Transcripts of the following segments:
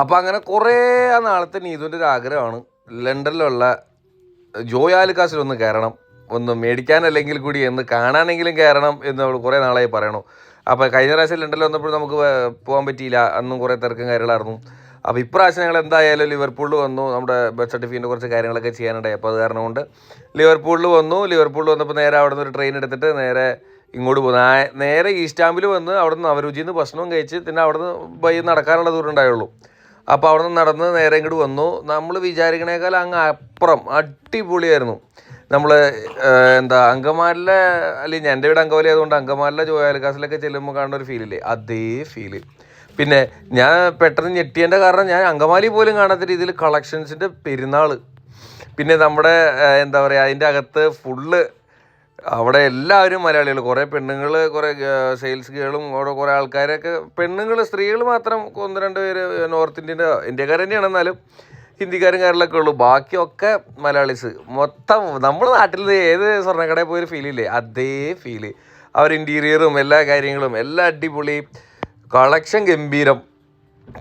അപ്പം അങ്ങനെ കുറേ നാളത്തെ നീതുവിന്റെ ഒരു ആഗ്രഹമാണ്. ലണ്ടനിലുള്ള ജോയ് ആലുക്കാസിൽ ഒന്ന് കയറണം. ഒന്ന് മേടിക്കാനല്ലെങ്കിൽ കൂടി എന്ന് കാണാനെങ്കിലും കയറണം എന്ന് അവൾ കുറേ നാളായി പറയണു. അപ്പോൾ കഴിഞ്ഞ പ്രാവശ്യം ലണ്ടനിൽ വന്നപ്പോൾ നമുക്ക് പോകാൻ പറ്റിയില്ല. അന്നും കുറേ തിരക്കും കാര്യങ്ങളായിരുന്നു. അപ്പോൾ ഇപ്രാവശ്യം ഞങ്ങൾ എന്തായാലും ലിവർപൂളിൽ വന്നു. നമ്മുടെ ബർത്ത് സർട്ടിഫിക്കറ്റിന്റെ കുറച്ച് കാര്യങ്ങളൊക്കെ ചെയ്യാനുണ്ടായി. അപ്പോൾ അത് കാരണം കൊണ്ട് ലിവർപൂളിൽ വന്നു. ലിവർപൂളിൽ വന്നപ്പോൾ നേരെ അവിടെ നിന്ന് ഒരു ട്രെയിൻ എടുത്തിട്ട് നേരെ ഇങ്ങോട്ട് പോകുന്നു നേരെ ഈസ്റ്റാമ്പിൽ വന്ന് അവിടെ നിന്ന് അവരുചിയിൽ നിന്ന് ഭക്ഷണവും കഴിച്ച് പിന്നെ അവിടെ നിന്ന് ബൈ നടക്കാനുള്ള ദൂരം ഉണ്ടായുള്ളൂ. അപ്പോൾ അവിടെ നിന്ന് നടന്ന് നേരെ ഇങ്ങോട്ട് വന്നു. നമ്മൾ വിചാരിക്കണേക്കാൾ അങ്ങ് അപ്പുറം അടിപൊളിയായിരുന്നു. നമ്മൾ എന്താ അങ്കമാലിലെ അല്ലെങ്കിൽ എന്റെ വീട് അങ്കമാലി ആയതുകൊണ്ട് അങ്കമാലിലെ ജോയാലക്കാസിലൊക്കെ ചെല്ലുമ്പോൾ കാണുന്ന ഒരു ഫീലില്ലേ അതേ ഫീൽ പിന്നെ ഞാൻ പെട്ടെന്ന് ഞെട്ടിയതിന്റെ കാരണം ഞാൻ അങ്കമാലി പോലും കാണാത്ത രീതിയിൽ കളക്ഷൻസിന്റെ പെരുന്നാൾ പിന്നെ നമ്മുടെ എന്താ പറയുക അതിന്റെ അകത്ത് ഫുള്ള് അവിടെ എല്ലാവരും മലയാളികൾ കുറേ പെണ്ണുങ്ങൾ കുറേ സെയിൽസ് ഗേളും അവിടെ കുറേ ആൾക്കാരൊക്കെ പെണ്ണുങ്ങൾ സ്ത്രീകൾ മാത്രം ഒന്ന് രണ്ട് പേര് നോർത്ത് ഇന്ത്യന്റെ ഇന്ത്യക്കാർ തന്നെയാണ് എന്നാലും ഹിന്ദിക്കാരും കാര്യങ്ങളൊക്കെ ഉള്ളൂ. ബാക്കിയൊക്കെ മലയാളീസ്. മൊത്തം നമ്മുടെ നാട്ടിൽ ഏത് സ്വർണക്കടയിൽ പോയൊരു ഫീലില്ലേ അതേ ഫീൽ അവർ ഇന്റീരിയറും എല്ലാ കാര്യങ്ങളും എല്ലാ അടിപൊളി കളക്ഷൻ ഗംഭീരം.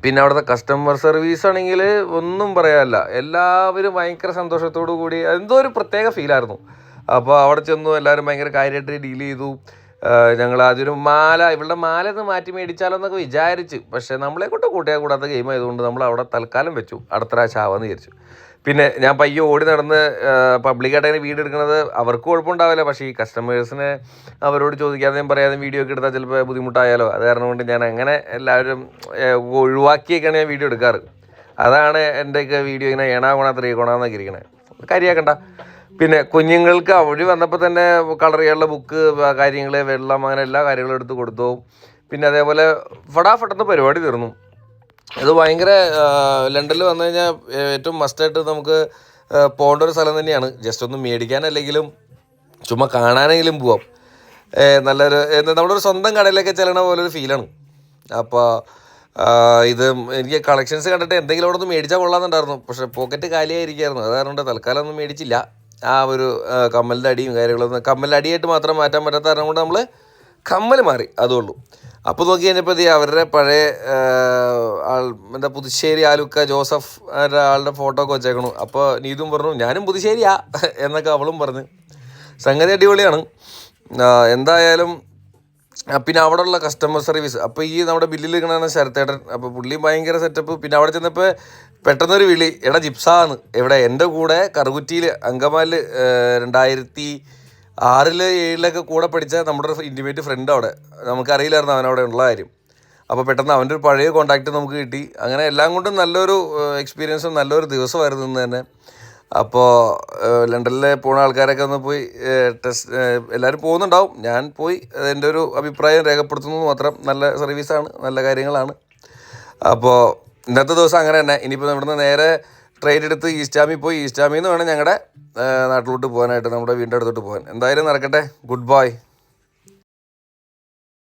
പിന്നെ അവിടുത്തെ കസ്റ്റമർ സർവീസ് ആണെങ്കിൽ ഒന്നും പറയാനില്ല. എല്ലാവരും ഭയങ്കര സന്തോഷത്തോടു കൂടി എന്തോ ഒരു പ്രത്യേക ഫീലായിരുന്നു അപ്പോൾ അവിടെ ചെന്നു എല്ലാവരും ഭയങ്കര കാര്യമായിട്ട് ഡീൽ ചെയ്തു. ഞങ്ങൾ അതൊരു മാല ഇവളുടെ മാല ഒന്ന് മാറ്റി മേടിച്ചാലോ എന്നൊക്കെ വിചാരിച്ച്. പക്ഷേ നമ്മളെ കൊണ്ട് കൂട്ടിയാൽ കൂടാത്ത ഗെയിം ആയതുകൊണ്ട് നമ്മൾ അവിടെ തൽക്കാലം വെച്ചു. അടുത്ത പ്രാവശ്യം ആവാമെന്ന് വിചാരിച്ചു. പിന്നെ ഞാൻ പയ്യെ ഓടി നടന്ന് പബ്ലിക്കായിട്ട് അങ്ങനെ വീഡിയോ എടുക്കുന്നത് അവർക്ക് കുഴപ്പമുണ്ടാവില്ല. പക്ഷേ ഈ കസ്റ്റമേഴ്സിനെ അവരോട് ചോദിക്കാതെയും പറയാതെ വീഡിയോ ഒക്കെ എടുത്താൽ ചിലപ്പോൾ ബുദ്ധിമുട്ടായാലോ. അത് കാരണം കൊണ്ട് ഞാൻ അങ്ങനെ എല്ലാവരും ഒഴിവാക്കിയൊക്കെയാണ് ഞാൻ വീഡിയോ എടുക്കാറ്. അതാണ് എന്റെയൊക്കെ വീഡിയോ ഇങ്ങനെ ഏണാകോണ ത്രീകോണമെന്നൊക്കെ ഇരിക്കണേ. കാര്യമാക്കണ്ട പിന്നെ കുഞ്ഞുങ്ങൾക്ക് അവർ വന്നപ്പോൾ തന്നെ കളർ ചെയ്യാനുള്ള ബുക്ക് കാര്യങ്ങൾ വെള്ളം അങ്ങനെ എല്ലാ കാര്യങ്ങളും എടുത്ത് കൊടുത്തു. പിന്നെ അതേപോലെ ഫടാഫട്ടെന്ന് പരിപാടി തീർന്നു. അത് ഭയങ്കര ലണ്ടനിൽ വന്നു കഴിഞ്ഞാൽ ഏറ്റവും മസ്റ്റായിട്ട് നമുക്ക് പോകേണ്ട ഒരു സ്ഥലം തന്നെയാണ്. ജസ്റ്റ് ഒന്ന് മേടിക്കാനല്ലെങ്കിലും ചുമ്മാ കാണാനെങ്കിലും പോവാം. നല്ലൊരു നമ്മുടെ ഒരു സ്വന്തം കടയിലൊക്കെ ചെല്ലണ പോലെ ഒരു ഫീലാണ് അപ്പോൾ ഇത് എനിക്ക് കളക്ഷൻസ് കണ്ടിട്ട് എന്തെങ്കിലും അവിടെ നിന്ന് മേടിച്ചാൽ കൊള്ളാമെന്നുണ്ടായിരുന്നു. പക്ഷേ പോക്കറ്റ് കാലിയായിരിക്കുമായിരുന്നു അത് തൽക്കാലം ഒന്നും മേടിച്ചില്ല. ആ ഒരു കമ്മലിന്റെ അടിയും കാര്യങ്ങളൊന്നും കമ്മലിന്റെ അടിയായിട്ട് മാത്രം മാറ്റാൻ പറ്റാത്ത കാരണം കൊണ്ട് നമ്മൾ കമ്മൽ മാറി അതുള്ളൂ അപ്പോൾ നോക്കി കഴിഞ്ഞപ്പോൾ ദേ അവരുടെ പഴയ ആൾ എന്താ പുതുശ്ശേരി ആലുക്ക ജോസഫ് ആളുടെ ഫോട്ടോ ഒക്കെ വെച്ചേക്കണു. അപ്പോൾ നീതും പറഞ്ഞു ഞാനും പുതുശ്ശേരിയാ എന്നൊക്കെ അവളും പറഞ്ഞു. സംഗതി അടിപൊളിയാണ്. എന്തായാലും പിന്നെ അവിടെയുള്ള കസ്റ്റമർ സർവീസ് അപ്പോൾ ഈ നമ്മുടെ ബില്ലിൽ ഇരിക്കണ ശരത്തേട്ടൻ. അപ്പോൾ പുള്ളി ഭയങ്കര സെറ്റപ്പ് പിന്നെ അവിടെ ചെന്നപ്പോൾ പെട്ടെന്നൊരു വിളി. എടാ ജിപ്സാന്ന്. എവിടെ? എന്റെ കൂടെ കറുകുറ്റിയിൽ അങ്കമാലിൽ രണ്ടായിരത്തി ആറിൽ ഏഴിലൊക്കെ കൂടെ പഠിച്ച നമ്മുടെ ഒരു ഇന്റിമേറ്റ് ഫ്രണ്ട് അവിടെ. നമുക്കറിയില്ലായിരുന്നു അവനവിടെ ഉള്ള കാര്യം. അപ്പോൾ പെട്ടെന്ന് അവന്റെ ഒരു പഴയ കോൺടാക്റ്റ് നമുക്ക് കിട്ടി. അങ്ങനെ എല്ലാം കൊണ്ടും നല്ലൊരു എക്സ്പീരിയൻസും നല്ലൊരു ദിവസമായിരുന്നു ഇന്ന് തന്നെ. അപ്പോൾ ലണ്ടനിലെ പോണ ആൾക്കാരൊക്കെ ഒന്ന് പോയി ടെസ്റ്റ് എല്ലാവരും പോകുന്നുണ്ടാവും. ഞാൻ പോയി എന്റെ ഒരു അഭിപ്രായം രേഖപ്പെടുത്തുന്നത് മാത്രം. നല്ല സർവീസാണ് നല്ല കാര്യങ്ങളാണ്. അപ്പോൾ ഇന്നത്തെ ദിവസം അങ്ങനെ തന്നെ. ഇനിയിപ്പോൾ ഇവിടുന്ന് നേരെ ട്രെയിൻ എടുത്ത് ഈസ്റ്റാമി പോയി. ഈസ്റ്റാമിൽ നിന്ന് വേണം ഞങ്ങളുടെ നാട്ടിലോട്ട് പോകാനായിട്ട് നമ്മുടെ വീടിന്റെ അടുത്തോട്ട് പോകാൻ. എന്തായാലും നടക്കട്ടെ. Good bye.